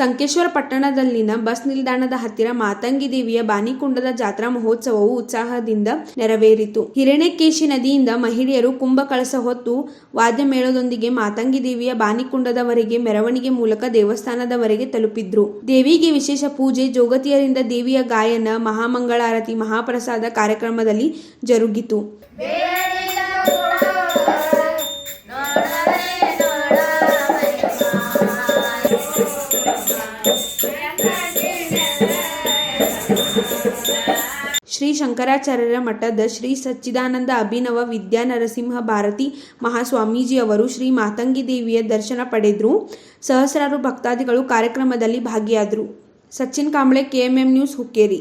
Sankeshwar ಪಟ್ಟಣದಲ್ಲಿನ bus ನಿಲ್ದಾಣದ ಹತ್ತಿರ ಮಾತಂಗಿ ದೇವಿಯ ಬಾನಿಕುಂಡದ ಜಾತ್ರಾ ಮಹೋತ್ಸವವು ಉತ್ಸಾಹದಿಂದ ನೆರವೇರಿತು. ಹಿರಣ್ಯಕೇಶಿ ನದಿಯಿಂದ ಮಹಿಳೆಯರು ಕುಂಭ ಕಳಸ ಹೊತ್ತು ವಾದ್ಯ ಮೇಳದೊಂದಿಗೆ ಮಾತಂಗಿ ದೇವಿಯ ಬಾನಿಕುಂಡದವರೆಗೆ ಮೆರವಣಿಗೆ ಮೂಲಕ ದೇವಸ್ಥಾನದವರೆಗೆ ತಲುಪಿದ್ರು. ದೇವಿಗೆ ವಿಶೇಷ ಪೂಜೆ, ಜೋಗತಿಯರಿಂದ ದೇವಿಯ ಗಾಯನ, ಮಹಾಮಂಗಳಾರತಿ, ಮಹಾಪ್ರಸಾದ ಕಾರ್ಯಕ್ರಮದಲ್ಲಿ ಜರುಗಿತು. ಶ್ರೀ ಶಂಕರಾಚಾರ್ಯರ ಮಠದ ಶ್ರೀ ಸಚ್ಚಿದಾನಂದ ಅಭಿನವ ವಿದ್ಯಾ ನರಸಿಂಹ ಭಾರತಿ ಮಹಾಸ್ವಾಮೀಜಿಯವರು ಶ್ರೀ ಮಾತಂಗಿ ದೇವಿಯ ದರ್ಶನ ಪಡೆದ್ರು. ಸಹಸ್ರಾರು ಭಕ್ತಾದಿಗಳು ಕಾರ್ಯಕ್ರಮದಲ್ಲಿ ಭಾಗಿಯಾದರು. Sachin Kamble KMM news, Hukkeri.